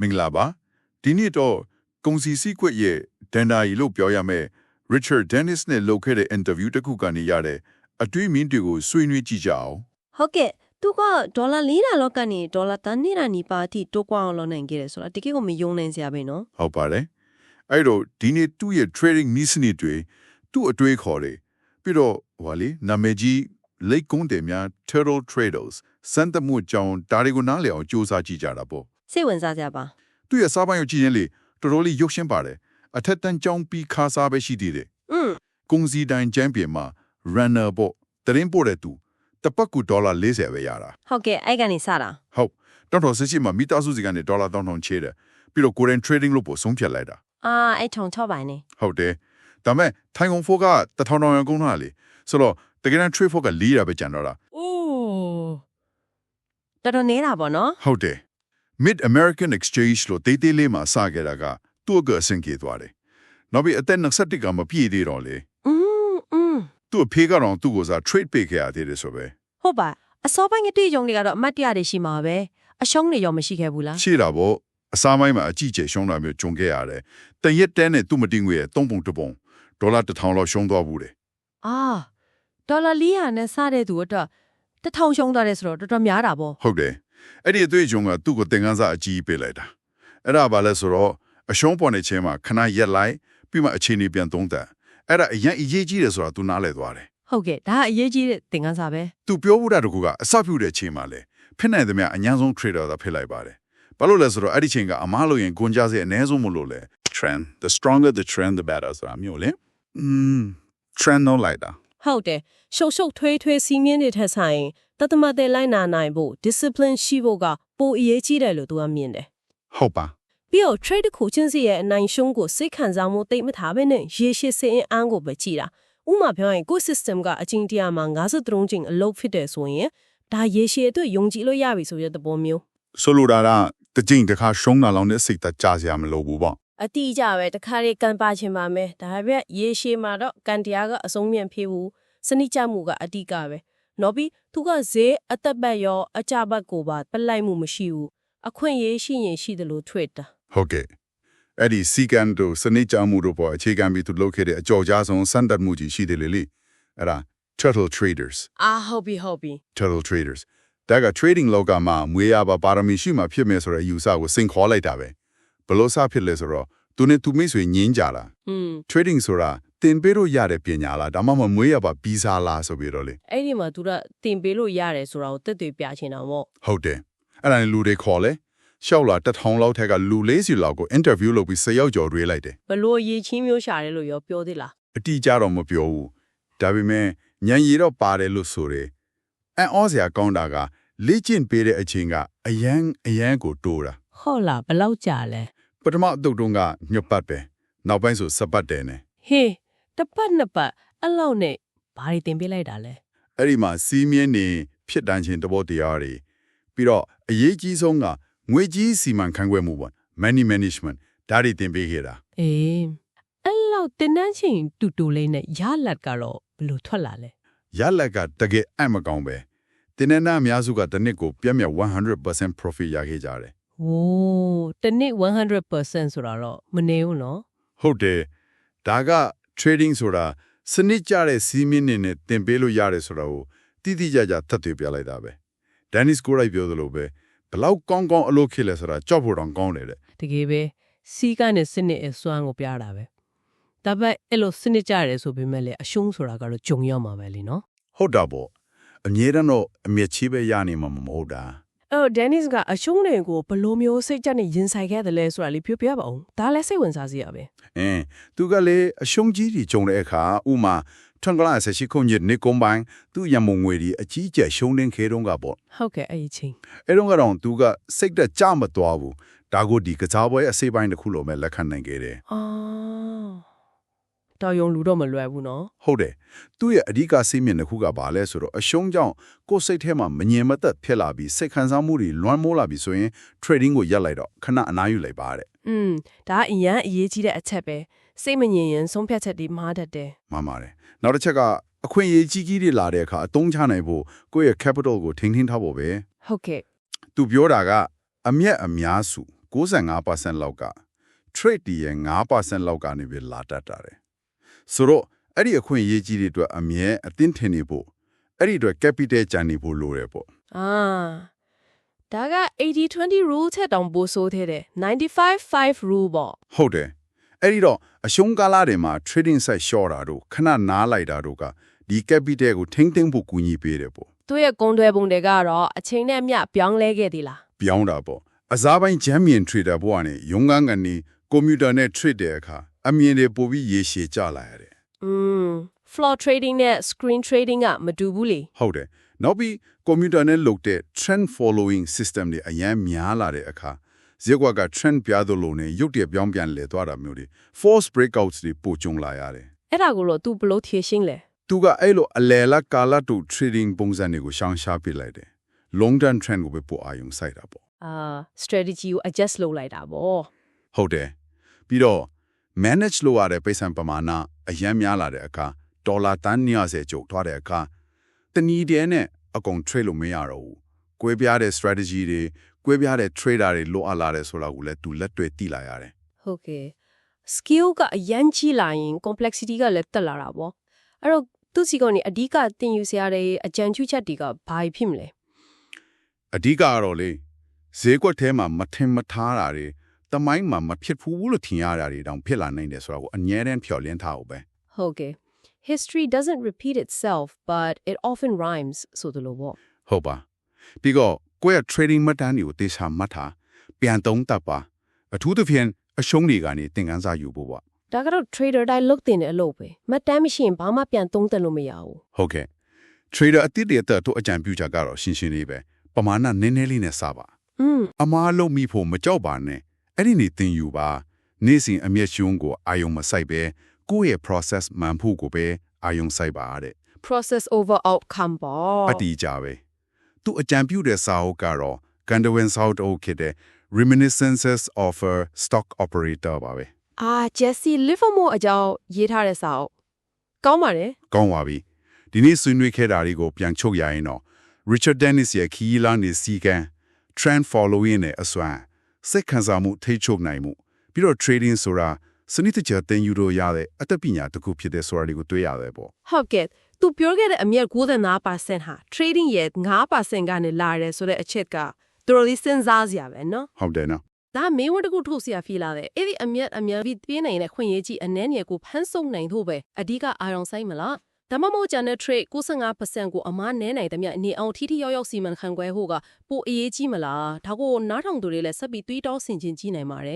မင်္ဂလာပါဒီနေ့တော့ကုန်စီစီကွက်ရဲ့ဒန်ဒါရီလို့ပြောရမယ် Richard Dennis နဲ့လုပ်ခဲ့တဲ့ interview တစ်ခုကနေရတဲ့အတွေးမြင်တွေကိုဆွေးနွေးကြည့်ကြအောင်ဟုတ်ကဲ့သူကဒေါ်လာ400လောက်ကနေဒေါ်လာတန်းနေတာနီပါအထိတိုးကွာအောင်လုပ်နိုင်ခဲ့တယ်ဆိုတာတကယ်ကိုမယုံနိုင်စရာပဲနော်ဟုတ်ပါတယ်အဲ့တော့ဒီနေ့သူ့ရဲ့ trading နည်းစနစ်တွေသူ့အတွေးခေါ်တယ်ပြီးတော့ဟောလေနာမည်ကြီးလိတ်ကုန်းတယ်များ turtle traders စံတမှုကြောင်းဒါတွေကိုနားလည်အောင်စူးစမ်းကြည့်ကြတာပေါ့ စိတ်ဝင်စားစရာပါသူ့ရဲ့စားပိုင်းကိုကြည့်ရင်လေတော်တော်လေးရုပ်ရှင်ပါတယ်အထက်တန်းကြောင်းပြီးခါစားပဲရှိသေးတယ်อืมကုန်စည်တိုင်းချန်ပီယံမှာ runner ပေါ့တရင်ပို့တဲ့သူတစ်ပတ်ကူဒေါ်လာ40ပဲရတာဟုတ်ကဲ့အဲ့ကနေစတာဟုတ်တော်တော်စစ်စစ်မှာမိသားစုစီကနေဒေါ်လာ1000ချေးတယ်ပြီးတော့ကိုရင် trading လို့ပို့ဆုံးဖြတ်လိုက်တာအာအဲ့ထုံချော့ပါနေဟုတ်တယ်ဒါပေမဲ့ထိုင်ကုန်ဖိုးက1000တောင်ရကုန်တာလေဆိုတော့တကယ်တမ်း trade ဖိုးက400ပဲကျန်တော့တာအိုးတော်တော်နေတာပေါ့နော်ဟုတ်တယ် Mid American Exchange လို့တေးသေးလေးမှာစခဲ့တာကသူ့ကအဆင့်ကြီးသွားတယ်နောက်ပြီးအသက်21ကမပြည့်သေးတော့လေ อืมอืม သူ့အဖေကတော့သူ့ကိုစား trade ပေးခဲ့ရသေးတယ်ဆိုပဲ ဟုတ်ပါအစောပိုင်းကတည်းကတွေကတော့အမတ်တရတွေရှိမှာပဲအရှုံးတွေရောမရှိခဲ့ဘူးလား ရှိတာပေါ့အစားမိုင်းမှာအကြည့်ကျရှုံးတာမျိုးဂျုံခဲ့ရတယ်တန်ရက်တဲနဲ့သူ့မတင်ငွေရဲ့၃ပုံတစ်ပုံဒေါ်လာ1000လောက်ရှုံးသွားဘူးတယ် အာဒေါ်လာ400နဲ့စတဲ့သူအတွက်တစ်ထောင်ရှုံးသွားတယ်ဆိုတော့တော်တော်များတာပေါ့ ဟုတ်တယ် အဲ့ဒီအတွေ့အကြုံကသူ့ကိုသင်ခန်းစာအကြီးပေးလိုက်တာအဲ့ဒါဘာလဲဆိုတော့အရှုံးပေါ်နေခြင်းမှာခဏရက်လိုက်ပြီးမှအခြေအနေပြန်သုံးသပ်အဲ့ဒါအရင်အရေးကြီးတယ်ဆိုတာသူနားလည်သွားတယ် ဟုတ်ကဲ့ဒါကအရေးကြီးတဲ့သင်ခန်းစာပဲ သူပြောဖို့တာတကူကအစပြုတဲ့ချိန်မှာလေဖြစ်နိုင်သမျှအញ្ញမ်းဆုံး trader သာဖြစ်လိုက်ပါတယ်ဘာလို့လဲဆိုတော့အဲ့ဒီချိန်ကအမားလို့ရင်ဂွန်ကြစေအနည်းဆုံးမလို့လေ trend the stronger the trend the better ဆိုတာမျိုးလေอืม trend တော့လိုက်တာ ဟုတ်တယ်ရှုပ်ရှုပ်ထွေးထွေးစီးမြင်တဲ့ထက်ဆိုင်တသမတ်တဲ့လိုက်နာနိုင်ဖို့ discipline ရှိဖို့ကပိုအရေးကြီးတယ်လို့သူကမြင်တယ်ဟုတ်ပါပြီးတော့ trade တစ်ခုချင်းစီရဲ့အနိုင်ရှုံးကိုစိတ်ခံစားမှုတိတ်မထားဘဲနဲ့ရေရှည်စင်အန်းကိုပဲကြည့်တာဥပမာပြောရင်ကိုယ့် system ကအချင်းတရားမှာ53ကျင်းအလုပ်ဖြစ်တယ်ဆိုရင်ဒါရေရှည်အတွက်ယုံကြည်လို့ရပြီဆိုတဲ့သဘောမျိုးဆိုလိုတာကတကြိမ်တစ်ခါရှုံးတာလောက်နဲ့စိတ်သက်ကြစရာမလိုဘူးပေါ့ အတိအကျပဲတခါလေးကန်ပါချင်ပါမယ်ဒါပေမဲ့ရေရှည်မှာတော့ကန်တရားကအဆုံးမြတ်ဖြစ်ဘူးစနိကြမှုကအတိကပဲနော်ပြီးသူကဈေးအသက်ပတ်ရောအကြပတ်ကိုပါပလိုက်မှုမရှိဘူးအခွင့်အရေးရှိရင်ရှိတယ်လို့ထွေတာဟုတ်ကဲ့အဲ့ဒီစီကန်တို့စနစ်ကြမှုတို့ပေါ်အခြေခံပြီးသူလုပ်ခဲ့တဲ့အကြော်ကြားဆုံးစံတတ်မှုကြီးရှိတယ်လေလေအဲ့ဒါ turtle traders အာဟုတ်ပြီဟုတ်ပြီ turtle traders ဒါက trading လောကမှာမွေးရပါပါရမီရှိမှဖြစ်မယ်ဆိုတဲ့အယူဆကိုစင်ခေါ်လိုက်တာပဲ ဘလို့စဖြစ်လဲဆိုတော့သူနဲ့သူမိတ်ဆွေညင်းကြလားอืม trading ဆိုတာတင်ပေးလို့ရတဲ့ပညာလားဒါမှမဟုတ်မွေးရပါဗီဇာလားဆိုပြီးတော့လေအဲ့ဒီမှာသူကတင်ပေးလို့ရတယ်ဆိုတာကိုတက်တွေ့ပြချင်တာပေါ့ဟုတ်တယ်အဲ့ဒါနဲ့လူတွေခေါ်လဲရှောက်လာတစ်ထောင်လောက်ထက်ကလူလေးစီလောက်ကို interview လုပ်ပြီး၁၀ယောက်ကျော်တွေးလိုက်တယ်ဘလို့ရေချင်းမျိုးရှာတယ်လို့ရောပြောသေးလားအတိအကျတော့မပြောဘူးဒါပေမဲ့ညံရီတော့ပါတယ်လို့ဆိုတယ်အန်ဩစရာကောင်းတာကလေ့ကျင့်ပေးတဲ့အချိန်ကအယမ်းအယမ်းကိုတိုးတာဟုတ်လားဘလောက်ကြာလဲ ပထမအတုတ်တုံးကညွတ်ပတ်ပဲနောက်ပိုင်းဆိုစပတ်တယ်နဲ့ဟေးတစ်ပတ်နှစ်ပတ်အဲ့လောက်နဲ့ဘာတွေတင်ပေးလိုက်တာလဲအဲ့ဒီမှာစီးမြင်းနေဖြစ်တန်းခြင်းတဘောတရားတွေပြီးတော့အရေးကြီးဆုံးကငွေကြီးစီမံခန့်ခွဲမှုပေါ့ money management ဒါတွေသင်ပေးခဲ့တာအေးအဲ့လောက်တင်တန်းချင်းတူတူလေးနဲ့ရလတ်ကတော့ဘလို့ထွက်လာလဲရလက်ကတကယ်အံ့မကောင်းပဲတင်းနေနာအများစုကတစ်နှစ်ကိုပြည့်မြတ်100% profit ရခဲ့ကြတယ် ဟိုးတစ်နေ့100%ဆိုတာတော့မနေဘူးနော်ဟုတ်တယ်ဒါက trading ဆိုတာစနစ်ကျတဲ့စီးမြင့်နေနဲ့သင်ပေးလို့ရတယ်ဆိုတာကိုတိတိကျကျသတ်သွေးပြလိုက်တာပဲ Dennis ကိုရိုက်ပြောသလိုပဲဘလောက်ကောင်းကောင်းအလုပ်ဖြစ်လဲဆိုတာကြောက်ဖို့တောင်ကောင်းတယ်တဲ့တကယ်ပဲစီးကနေစနစ်အစွမ်းကိုပြတာပဲဒါပေမဲ့အဲ့လိုစနစ်ကြရဲဆိုပေမဲ့လေအရှုံးဆိုတာကတော့ဂျုံရောက်မှာပဲလीနော်ဟုတ်တာပေါ့အမြဲတမ်းတော့အမျက်ချီးပဲရနေမှာမဟုတ်တာ အဲ့တော့ Dennis ကအရှုံးတွေကိုဘယ်လိုမျိုးစိတ်ကြက်နဲ့ရင်ဆိုင်ခဲ့တယ်လဲဆိုတာလေးပြောပြပါဦးဒါလည်းစိတ်ဝင်စားစရာပဲအင်းသူကလေအရှုံးကြီးကြီးကြုံတဲ့အခါဥမာထွန်ကလာဆက်ရှိခုညနေကုန်းပိုင်းသူ့ရမုံငွေဒီအကြီးကျယ်ရှုံးနေခဲတုန်းကပေါ့ဟုတ်ကဲ့အဲ့ဒီချင်းအဲ့တော့ကတော့သူကစိတ်သက်ကြမသွားဘူးဒါကိုဒီကစားပွဲအစိပ်ပိုင်းတစ်ခုလိုမဲ့လက်ခံနိုင်ခဲ့တယ်အာ တော်ယုံလူတော့မလွယ်ဘူးနော်ဟုတ်တယ်သူ့ရဲ့အဓိကစိတ်မြင့်တစ်ခုကဘာလဲဆိုတော့အရှုံးကြောင့်ကိုယ်စိတ်ထဲမှာမငြင်မသက်ဖြစ်လာပြီးစိတ်ခံစားမှုတွေလွှမ်းမိုးလာပြီးဆိုရင် trading ကိုရပ်လိုက်တော့ခဏအနားယူလိုက်ပါတဲ့อืมဒါကအရန်အရေးကြီးတဲ့အချက်ပဲစိတ်မငြိမ်ရင်ဆုံးဖြတ်ချက်တွေမှားတတ်တယ်မှန်ပါတယ်နောက်တစ်ချက်ကအခွင့်အရေးကြီးကြီးတွေလာတဲ့အခါအသုံးချနိုင်ဖို့ကိုယ့်ရဲ့ capital ကိုထိန်းထိန်းထားဖို့ပဲဟုတ်ကဲ့သူပြောတာကအမျက်အများစု95%လောက်က trade တည်ရဲ့9%လောက်ကနေပဲလာတတ်တာတယ် ဆိုတော့အဲ့ဒီအခွင့်အရေးကြီးတွေအတွက်အမြဲအသင်းထင်နေဖို့အဲ့ဒီအတွက် capital ကြံနေဖို့လိုတယ်ပေါ့အာဒါက80-20 rule ချက်တောင်ပိုဆိုးသေးတယ်95-5 rule ပေါ့ဟုတ်တယ်အဲ့ဒီတော့အရှုံးကာလတွေမှာ trading site short တာတို့ခဏနားလိုက်တာတို့ကဒီ capital ကိုထိမ့်သိမ့်ဖို့ကူညီပေးတယ်ပေါ့သူ့ရဲ့ကုန်းတွဲပုံတွေကတော့အချိန်နဲ့အမျှပြောင်းလဲခဲ့သေးလားပြောင်းတာပေါ့အစားပိုင်း champion trader ဘဝနဲ့ရုံးကန်းကနေကွန်ပျူတာနဲ့ trade တဲ့အခါ အမြင်တွေပိုပြီးရေရှည်ကြလာရတယ် อืม floor trading နဲ့ screen trading ကမတူဘူးလေ ဟုတ်တယ်နောက်ပြီးကွန်ပျူတာနဲ့လုပ်တဲ့ trend following system တွေအများများလာတဲ့အခါဇက်ကွက်က trend ပြသလိုနဲ့ရုပ်တရက်ပြောင်းပြန်လဲသွားတာမျိုးတွေ force breakouts တွေပိုကြုံလာရတယ် အဲ့ဒါကိုတော့ तू ဘယ်လို့ဖြေရှင်းလဲ သူကအဲ့လိုအလယ်လကာလတူ trading ပုံစံတွေကိုရှောင်ရှားပြလိုက်တယ် long term trend ကိုပဲပိုအာရုံစိုက်တာပေါ့ အာ strategy ကို adjust လုပ်လိုက်တာပေါ့ ဟုတ်တယ်ပြီးတော့ manage လုပ်ရတဲ့ပိတ်ဆံပမာဏအရန်များလာတဲ့အခါဒေါ်လာတန်း90ကျုပ်သွားတဲ့အခါတနည်းတည်းနဲ့အကုန် trade လို့မရတော့ဘူးကွဲပြားတဲ့ strategy တွေကွဲပြားတဲ့ trader တွေလိုအပ်လာတယ်ဆိုတာကိုလည်းသူလက်တွေ့သိလာရတယ်ဟုတ်ကဲ့ skill ကအရန်ကြီးလာရင် complexity ကလည်းတက်လာတာပေါ့အဲ့တော့သူစီကနေအဓိကသင်ယူစရာတွေအကြံပြုချက်တွေကဘာဖြစ်မလဲအဓိကကတော့လေဈေးကွက်ထဲမှာမထင်မထားတာတွေ တမိုင်းမှာမဖြစ်ဘူးလို့ထင်ရတာတွေတောင်ဖြစ်လာနိုင်တယ်ဆိုတာကိုအငြင်းတန်းဖြော်လင်းထားအောင်ပဲဟုတ်ကဲ့ history doesn't repeat itself but it often rhymes ဆိုသလိုပေါ့ဟုတ်ပါပြီးတော့ကိုယ့်ရဲ့ trading မှတ်တမ်းတွေကိုတေချာမှတ်ထားပြန်သုံးတတ်ပါအထူးသဖြင့်အရှုံးတွေကနေသင်ခန်းစာယူဖို့ပေါ့ဒါကတော့ trader တိုင်းလုပ်တင်တဲ့အလုပ်ပဲမှတ်တမ်းမရှိရင်ဘာမှပြန်သုံးသပ်လို့မရဘူးဟုတ်ကဲ့ trader အတိတ်တွေအတွက်တို့အကြံပြုချက်ကတော့ရှင်းရှင်းလေးပဲပမာဏနည်းနည်းလေးနဲ့စပါอืมအမားလုံးမိဖို့မကြောက်ပါနဲ့ အဲ့ဒီနေသင်ယူပါနေ့စဉ်အမျက်ရှုံးကိုအာယုံမဆိုင်ပဲကိုယ့်ရဲ့ process မှန်ဖို့ကိုပဲအာယုံဆိုင်ပါတဲ့ process over outcome ပေါ့အတီးကြပဲသူအကြံပြုတဲ့စာအုပ်ကတော့ Gandawin South အုပ်ဖြစ်တဲ့ Reminiscences of a Stock Operator ပါပဲအာ Jesse Livermore အကြောင်းရေးထားတဲ့စာအုပ်ကောင်းပါတယ်ကောင်းပါပြီဒီနေ့ဆွေးနွေးခဲ့တာတွေကိုပြန်ချုပ်ရရင်တော့ Richard Dennis ရဲ့ခီးလာနေစီကံ trend following နဲ့အစွမ်း စိတ်ခံစားမှုထိချုပ်နိုင်မှုပြီးတော့ trading ဆိုတာစနစ်တကျသင်ယူလို့ရတဲ့အတတ်ပညာတစ်ခုဖြစ်တဲ့ဆိုတာလေးကိုတွေ့ရတယ်ပေါ့ဟုတ်ကဲ့သူပြောခဲ့တဲ့အမြတ်95%ဟာ trading ရဲ့9%ကနေလာတယ်ဆိုတဲ့အချက်ကတော်တော်လေးစဉ်းစားစရာပဲနော်ဟုတ်တယ်နော်ဒါမင်းဝတ်တကူထုတ်စရာဖီလာပဲအဲ့ဒီအမြတ်အမြတ်ပြီးပြင်းနေတဲ့ခွင့်ရကြီးအနည်းငယ်ကိုဖမ်းဆုပ်နိုင်ဖို့ပဲအဓိကအာရုံစိုက်မလား ဒါမှမဟုတ်ကျန်တဲ့ trade 95%ကိုအမားနည်းနိုင်တဲ့မြတ်အနေအောင်ထိထိရောက်ရောက်စီမံခန့်ခွဲဖို့ကပိုအရေးကြီးမလားဒါကိုနားထောင်သူတွေလည်းဆက်ပြီးတွေးတောဆင်ခြင်ကြည့်နိုင်ပါတယ်